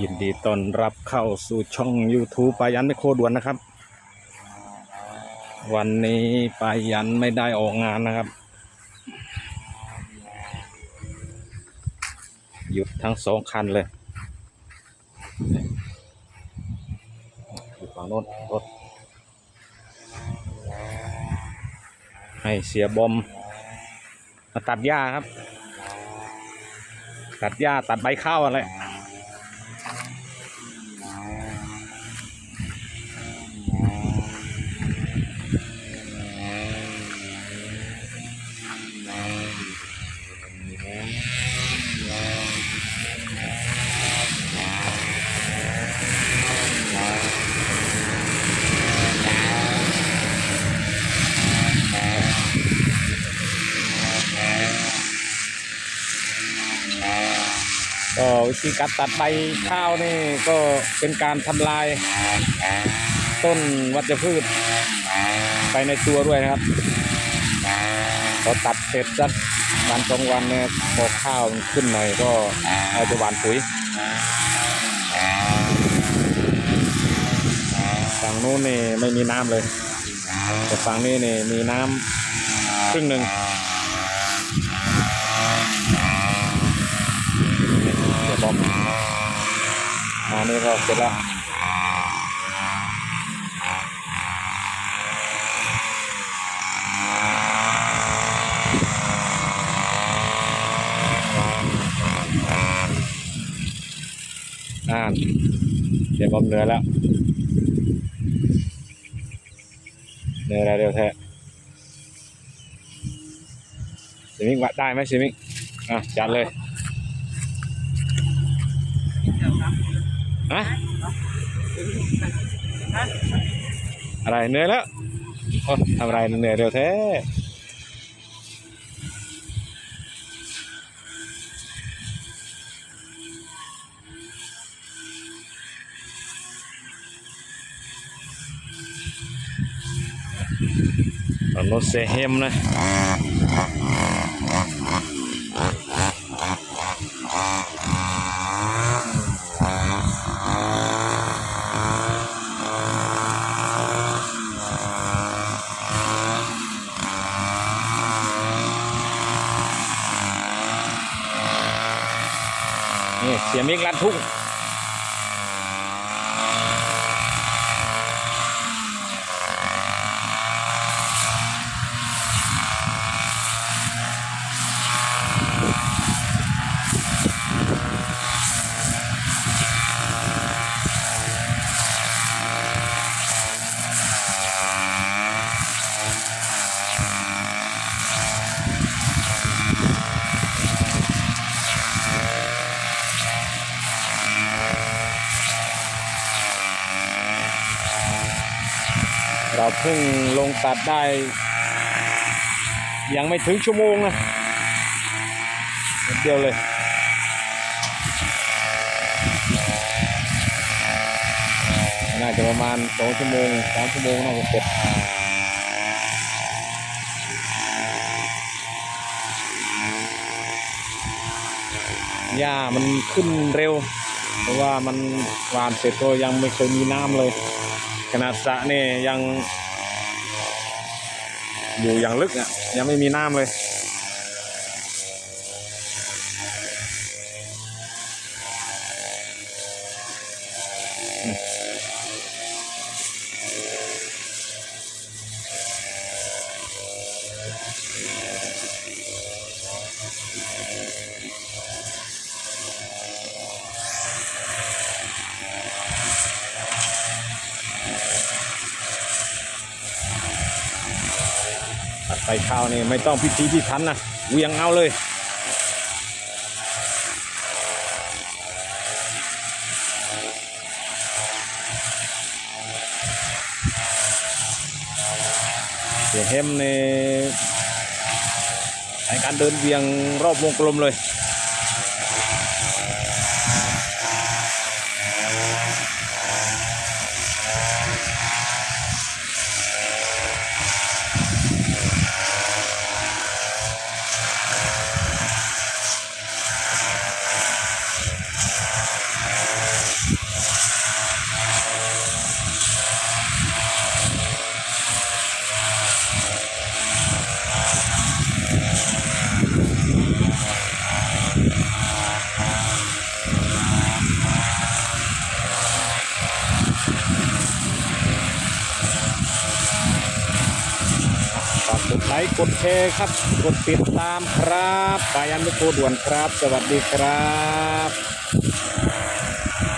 ยินดีต้อนรับเข้าสู่ช่อง YouTube ปายันไม่โคด่วนนะครับ วันนี้ปายันไม่ได้ออกงานนะครับ หยุดทั้งสองคันเลยอยู่ฝั่งโน้นรถให้เสียบอมมาตัดหญ้าครับ ตัดหญ้าตัดใบข้าวอะไร ก็วิธีการตัดใบข้าวนี่ก็เป็นการทำลายต้นวัชพืช ไปในตัวด้วยนะครับพอตัดเสร็จสักวันสองวันเนี่ยพอข้าวมันขึ้นหน่อยก็เอาไปหว่านปุ๋ยฝั่งนู้นนี่ไม่มีน้ำเลยแต่ฝั่งนี้นี่มีน้ำครึ่งหนึ่ง เดี๋ยวบอมอั นนี้ก็เสร็จแล้วอ่านเดี๋ยวบอมเหนื่อแล้วเหนื่อแล้วเดี๋ยวแท้สิมิงวัดได้ไหมสิมิงอะจัดเลย ฮะอะไรเหนื่อยแล้วโอ้ทำอะไรเหนื่อยเร็วแท้ตอนนู้นเซเฮมนะ สียมิกลัดทุ่ง เราเพิ่งลงตัดได้ ยังไม่ถึงชั่วโมงนะเดียวเลยน่าจะประมาณสองชั่วโมงสามชั่วโมงน่าจะเสร็จหญ้ามันขึ้นเร็ว เพราะว่ามันหวานเสร็จก็ยังไม่เคยมีน้ำเลย ขนาดสระเนี่ยยัง อยู่อย่างลึกอะยังไม่มีน้ำเลยตั ดไปข้าวนี่ไม่ต้องพิธีพิถันนะเวียงเอาเลยเสียเฮมนี่ในการเดินเวียงรอบวงกลมเลย ฝากกดไลค์กดแชร์ครับ กดติดตามครับปายันมิโกด่วนครับ สวัสดีครับ